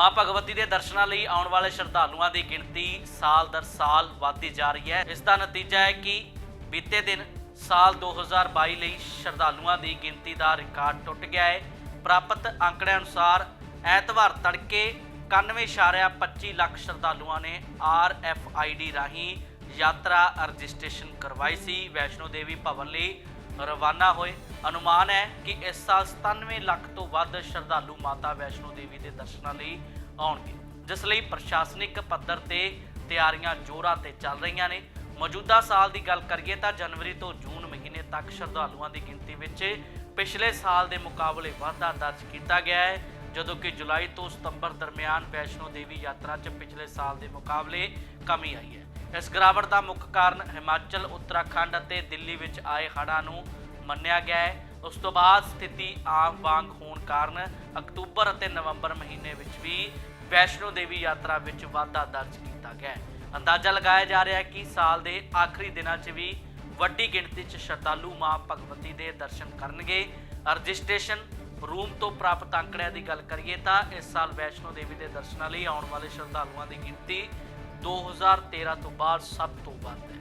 ਮਾਂ ਭਗਵਤੀ ਦੇ ਦਰਸ਼ਨਾਂ ਲਈ ਆਉਣ ਵਾਲੇ ਸ਼ਰਧਾਲੂਆਂ ਦੀ ਗਿਣਤੀ ਸਾਲ ਦਰ ਸਾਲ ਵਧਦੀ ਜਾ ਰਹੀ ਹੈ। ਇਸ ਦਾ ਨਤੀਜਾ ਹੈ ਕਿ ਬੀਤੇ ਦਿਨ ਸਾਲ 2022 ਲਈ ਸ਼ਰਧਾਲੂਆਂ ਦੀ ਗਿਣਤੀ ਦਾ ਰਿਕਾਰਡ ਟੁੱਟ ਗਿਆ ਹੈ। ਪ੍ਰਾਪਤ ਅੰਕੜਿਆਂ ਅਨੁਸਾਰ ਐਤਵਾਰ ਤੜਕੇ 91.25 ਲੱਖ ਸ਼ਰਧਾਲੂਆਂ ਨੇ ਆਰਐਫਆਈਡੀ ਰਾਹੀਂ ਯਾਤਰਾ ਰਜਿਸਟ੍ਰੇਸ਼ਨ ਕਰਵਾਈ ਸੀ। ਵੈਸ਼ਨੋ ਦੇਵੀ ਭਵਨ ਲਈ ਰਵਾਨਾ ਹੋਏ। ਅਨੁਮਾਨ ਹੈ ਕਿ ਇਸ ਸਾਲ 97 ਲੱਖ ਤੋਂ ਵੱਧ ਸ਼ਰਧਾਲੂ ਮਾਤਾ ਵੈਸ਼ਨੋ ਦੇਵੀ ਦੇ ਦਰਸ਼ਨਾਂ ਲਈ ਆਉਣਗੇ, ਜਿਸ ਲਈ ਪ੍ਰਸ਼ਾਸਨਿਕ ਪੱਧਰ ਤੇ ਤਿਆਰੀਆਂ ਜ਼ੋਰਾਂ ਤੇ ਚੱਲ ਰਹੀਆਂ ਨੇ। ਮੌਜੂਦਾ ਸਾਲ ਦੀ ਗੱਲ ਕਰੀਏ ਤਾਂ ਜਨਵਰੀ ਤੋਂ ਜੂਨ ਮਹੀਨੇ ਤੱਕ ਸ਼ਰਧਾਲੂਆਂ ਦੀ ਗਿਣਤੀ ਵਿੱਚ ਪਿਛਲੇ ਸਾਲ ਦੇ ਮੁਕਾਬਲੇ ਵਾਧਾ ਦਰਜ ਕੀਤਾ ਗਿਆ ਹੈ, ਜਦੋਂ ਕਿ ਜੁਲਾਈ ਤੋਂ ਸਤੰਬਰ ਦਰਮਿਆਨ ਵੈਸ਼ਨੋ ਦੇਵੀ ਯਾਤਰਾ 'ਚ ਪਿਛਲੇ ਸਾਲ ਦੇ ਮੁਕਾਬਲੇ ਕਮੀ ਆਈ ਹੈ। ਇਸ ਗਿਰਾਵਟ ਦਾ ਮੁੱਖ ਕਾਰਨ ਹਿਮਾਚਲ, ਉੱਤਰਾਖੰਡ ਅਤੇ ਦਿੱਲੀ ਵਿੱਚ ਆਏ ਹੜ੍ਹਾਂ ਨੂੰ ਮੰਨਿਆ ਗਿਆ ਹੈ। ਉਸ ਤੋਂ ਬਾਅਦ ਸਥਿਤੀ ਆਮ ਵਾਂਗ ਹੋਣ ਕਾਰਨ ਅਕਤੂਬਰ ਅਤੇ ਨਵੰਬਰ ਮਹੀਨੇ ਵਿੱਚ ਵੀ ਵੈਸ਼ਨੋ ਦੇਵੀ ਯਾਤਰਾ ਵਿੱਚ ਵਾਧਾ ਦਰਜ ਕੀਤਾ ਗਿਆ ਹੈ। ਅੰਦਾਜ਼ਾ ਲਗਾਇਆ ਜਾ ਰਿਹਾ ਹੈ ਕਿ ਸਾਲ ਦੇ ਆਖਰੀ ਦਿਨਾਂ 'ਚ ਵੀ ਵੱਡੀ ਗਿਣਤੀ 'ਚ ਸ਼ਰਧਾਲੂ ਮਾਂ ਭਗਵਤੀ ਦੇ ਦਰਸ਼ਨ ਕਰਨਗੇ। ਰਜਿਸਟ੍ਰੇਸ਼ਨ ਰੂਮ ਤੋਂ ਪ੍ਰਾਪਤ ਅੰਕੜਿਆਂ ਦੀ ਗੱਲ ਕਰੀਏ ਤਾਂ ਇਸ ਸਾਲ ਵੈਸ਼ਨੋ ਦੇਵੀ ਦੇ ਦਰਸ਼ਨਾਂ ਲਈ ਆਉਣ ਵਾਲੇ ਸ਼ਰਧਾਲੂਆਂ ਦੀ ਗਿਣਤੀ 2013 ਤੋਂ ਬਾਅਦ ਸਭ ਤੋਂ ਵੱਧ ਹੈ।